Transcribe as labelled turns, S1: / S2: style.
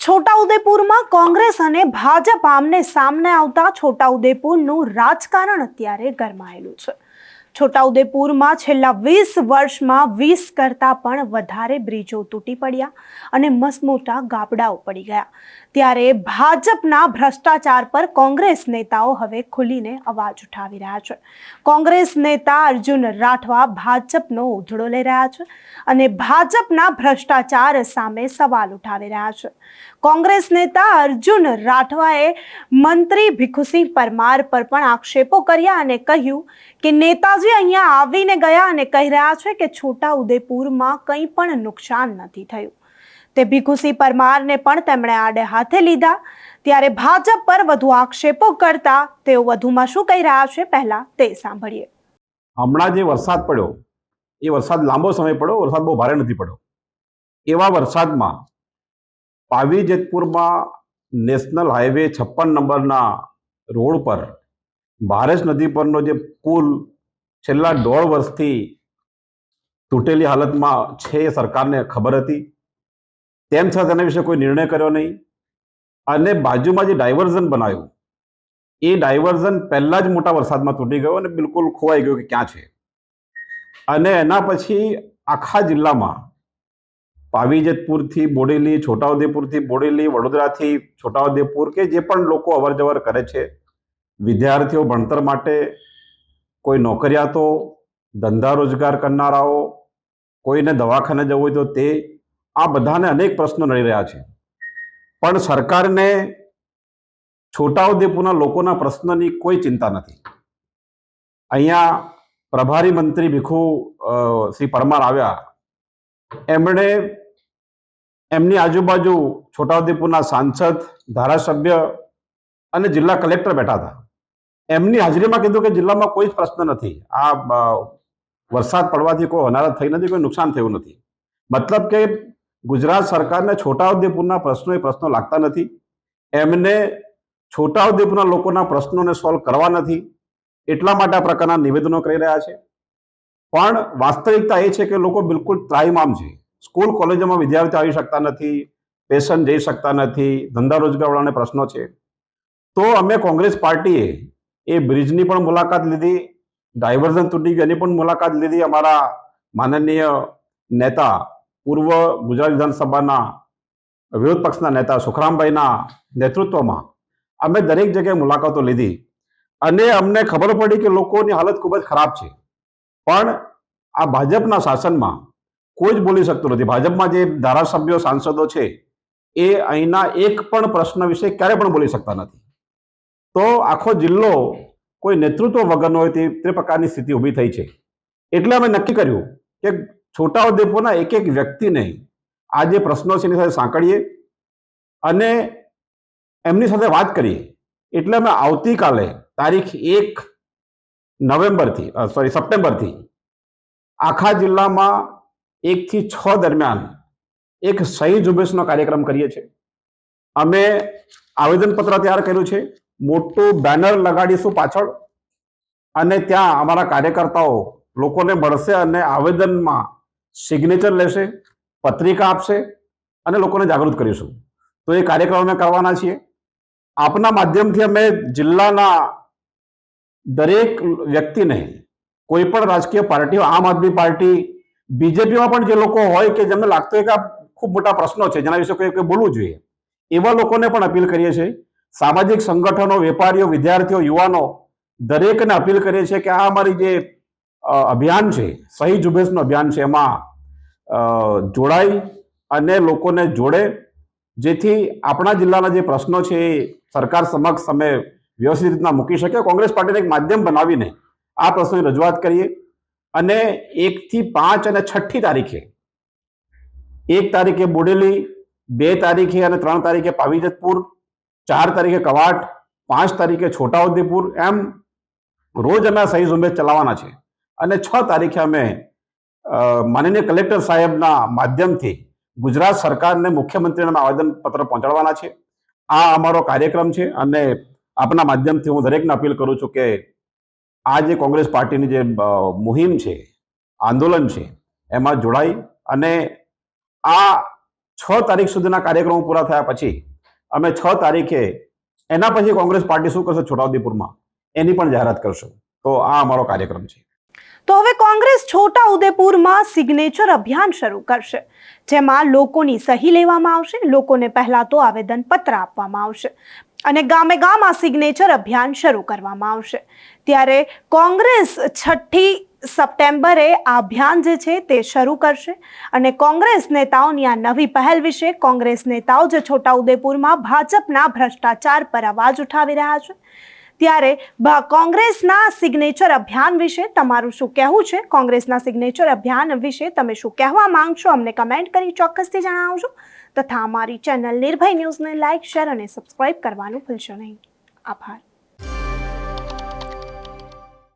S1: છોટાઉદેપુરમાં કોંગ્રેસ અને ભાજપ આમને સામને આવતા છોટાઉદેપુરનું રાજકારણ અત્યારે ગરમાયેલું છે. છોટાઉદેપુરમાં છેલ્લા વીસ વર્ષમાં વીસ કરતાં પણ વધારે બ્રિજો તૂટી પડ્યા અને મસમોટા ગાબડાઓ પડી ગયા. ત્યારે ભાજપના ભ્રષ્ટાચાર પર કોંગ્રેસ નેતાઓ હવે ખુલીને અવાજ ઉઠાવી રહ્યા છે. કોંગ્રેસ નેતા અર્જુન રાઠવા ભાજપનો ઉધડો લઈ રહ્યા છે અને ભાજપના ભ્રષ્ટાચાર સામે સવાલ ઉઠાવી રહ્યા છે. કોંગ્રેસ નેતા અર્જુન રાઠવાએ મંત્રી ભીખુસિંહ પરમાર પર પણ આક્ષેપો કર્યા અને કહ્યું કે નેતાજી અહીંયા આવીને ગયા અને કહી રહ્યા છે કે છોટા ઉદેપુરમાં કંઈ પણ નુકસાન નથી થયું. તે ભીખુસિંહ પરમારને પણ તેમણે આડે હાથે લીધા. ત્યારે ભાજપ પર વધુ આક્ષેપો કરતા તેઓ વધુમાં શું કહી રહ્યા છે પહેલા તે સાંભળીએ.
S2: હમણાં જે વરસાદ પડ્યો, એ વરસાદ લાંબો સમય પડ્યો, વરસાદ બહુ ભારે નથી પડ્યો. એવા વરસાદમાં પાવી જેતપુરમાં નેશનલ હાઈવે છપ્પન નંબરના રોડ પર ભારત નદી પરનો જે પુલ છેલ્લા દોઢ વર્ષથી તૂટેલી હાલતમાં છે એ સરકારને ખબર હતી. તેમ છતાં તેના વિશે કોઈ નિર્ણય કર્યો નહીં. અને બાજુમાં જે ડાયવર્ઝન બનાવ્યું એ ડાયવર્ઝન પહેલાં જ મોટા વરસાદમાં તૂટી ગયો અને બિલકુલ ખોવાઈ ગયો કે ક્યાં છે. અને એના પછી આખા જિલ્લામાં પાવીજેતપુરથી બોડેલી, છોટાઉદેપુરથી બોડેલી, વડોદરાથી છોટાઉદેપુર કે જે પણ લોકો અવર જવર કરે છે. વિદ્યાર્થીઓ ભણતર માટે કોઈ નોકરિયાતો, ધંધા રોજગાર કરનારાઓ, કોઈને દવાખાને જવું હોય તો તે આ બધાને અનેક પ્રશ્નો નડી રહ્યા છે. પણ સરકારને છોટાઉદેપુરના લોકોના પ્રશ્નની કોઈ ચિંતા નથી. અહીંયા પ્રભારી મંત્રી ભીખુ શ્રી પરમાર આવ્યા. એમણે એમની આજુબાજુ છોટાઉદેપુરના સાંસદ, ધારાસભ્ય અને જિલ્લા કલેક્ટર બેઠા હતા. એમની હાજરીમાં કીધું કે જિલ્લામાં કોઈ જ પ્રશ્ન નથી. આ વરસાદ પડવાથી કોઈ અનારત થઈ નથી, કોઈ નુકસાન થયું નથી. મતલબ કે ગુજરાત સરકારને છોટાઉદેપુરના પ્રશ્નો એ પ્રશ્નો લાગતા નથી. એમને છોટાઉદેપુરના લોકોના પ્રશ્નોને સોલ્વ કરવા નથી. એટલા માટે આ પ્રકારના નિવેદનો કરી રહ્યા છે. પણ વાસ્તવિકતા એ છે કે લોકો બિલકુલ ત્રાહિમામ છે. સ્કૂલ કોલેજોમાં વિદ્યાર્થીઓ આવી શકતા નથી, પેશન્ટ જઈ શકતા નથી, ધંધા રોજગારવાળાને પ્રશ્નો છે. તો અમે કોંગ્રેસ પાર્ટીએ એ બ્રિજની પણ મુલાકાત લીધી, ડાયવર્ઝન તૂટી ગયું એની પણ મુલાકાત લીધી અમારા માનનીય નેતા, પૂર્વ ગુજરાત વિધાનસભાના વિરોધ પક્ષના નેતા સુખરામભાઈના નેતૃત્વમાં અમે દરેક જગ્યાએ મુલાકાતો લીધી. અને અમને ખબર પડી કે લોકોની હાલત ખૂબ જ ખરાબ છે. પણ આ ભાજપના શાસનમાં કોઈ જ બોલી શકતું નથી. ભાજપમાં જે ધારાસભ્યો, સાંસદો છે, એ અહીંના એક પણ પ્રશ્ન વિશે ક્યારે પણ બોલી શકતા નથી. તો આખો જિલ્લો કોઈ નેતૃત્વ વગરનો હોય તે તે પ્રકારની સ્થિતિ ઊભી થઈ છે. એટલે અમે નક્કી કર્યું કે છોટાઉદેપુરના એક એક વ્યક્તિને આ જે પ્રશ્નો છે એની સાથે સાંકળીએ અને એમની સાથે વાત કરીએ. એટલે અમે આવતીકાલે તારીખ એક નવેમ્બરથી સોરી સપ્ટેમ્બરથી આખા જિલ્લામાં એકથી છ દરમિયાન એક સહી ઝુંબેશનો કાર્યક્રમ કરીએ છીએ. અમે આવેદનપત્ર તૈયાર કર્યું છે. મોટું બેનર લગાડીશું પાછળ. અને ત્યાં અમારા કાર્યકર્તાઓ લોકોને મળશે અને આવેદનમાં સિગ્નેચર લેશે, પત્રિકા આપશે અને લોકોને જાગૃત કરીશું. તો એ કાર્યક્રમ અમે કરવાના છીએ. આપના માધ્યમથી અમે જિલ્લાના દરેક વ્યક્તિને કોઈ પણ રાજકીય પાર્ટીઓ, આમ આદમી પાર્ટી બીજેપીમાં પણ જે લોકો હોય કે જેમને લાગતો હોય કે આ ખૂબ મોટા પ્રશ્નો છે, જેના વિશે કોઈ કોઈ બોલવું જોઈએ, એવા લોકોને પણ અપીલ કરીએ છીએ. સામાજિક સંગઠનો, વેપારીઓ, વિદ્યાર્થીઓ, યુવાનો દરેકને અપીલ કરીએ છીએ કે આ અમારી જે અભિયાન છે, સહી ઝુંબેશનું અભિયાન છે, એમાં જોડાઈ અને લોકોને જોડે જેથી આપણા જિલ્લાના જે પ્રશ્નો છે એ સરકાર સમક્ષ અમે વ્યવસ્થિત રીતના મૂકી શકીએ. કોંગ્રેસ પાર્ટીને એક માધ્યમ બનાવીને આ પ્રશ્નોની રજૂઆત કરીએ. અને એકથી પાંચ અને છઠ્ઠી તારીખે. એક તારીખે બોડેલી, બે તારીખે અને ત્રણ તારીખે પાવીજતપુર, ચાર તારીખે કવાટ, પાંચ તારીખે છોટાઉદેપુર, એમ રોજ અમે સહી ઝુંબેશ ચલાવવાના છે. અને છ તારીખે અમે માનનીય કલેક્ટર સાહેબના માધ્યમથી ગુજરાત સરકારને મુખ્યમંત્રીને આવેદન આવેદનપત્ર પહોંચાડવાના છે. આ અમારો કાર્યક્રમ છે અને આપના માધ્યમથી હું દરેકને અપીલ કરું છું કે આ જે કોંગ્રેસ પાર્ટીની જે મુહિમ છે, આંદોલન છે, એમાં જોડાઈ અને આ છ તારીખ સુધીના કાર્યક્રમો પૂરા થયા પછી અમે છ તારીખે એના પછી કોંગ્રેસ પાર્ટી શું કરશે છોટાઉદેપુરમાં, એની પણ જાહેરાત કરશું. તો આ અમારો કાર્યક્રમ છે.
S1: તો હવે કોંગ્રેસ છોટા ઉદેપુરમાં સિગ્નેચર અભિયાન શરૂ કરશે, જેમાં લોકોની સહી લેવામાં આવશે, લોકોને પહેલા તો આવેદન પત્ર આપવામાં આવશે. અને ગામે ગામ આ સિગ્નેચર અભિયાન શરૂ કરવામાં આવશે. ત્યારે કોંગ્રેસ છઠ્ઠી સપ્ટેમ્બરે આ અભિયાન જે છે તે શરૂ કરશે અને કોંગ્રેસ નેતાઓની આ નવી પહેલ વિશે કોંગ્રેસ નેતાઓ જે છોટાઉદેપુરમાં ભાજપના ભ્રષ્ટાચાર પર અવાજ ઉઠાવી રહ્યા છે. ત્યારે કોંગ્રેસના સિગ્નેચર અભિયાન વિશે તમારું શું કહેવું છે? કોંગ્રેસના સિગ્નેચર અભિયાન વિશે તમે શું કહેવા માંગશો? અમને કમેન્ટ કરી ચોક્કસથી જણાવજો. તથા અમારી ચેનલ નિર્ભય ન્યૂઝને લાઇક શેર અને સબસ્ક્રાઇબ કરવાનું ભૂલશો નહીં. આભાર.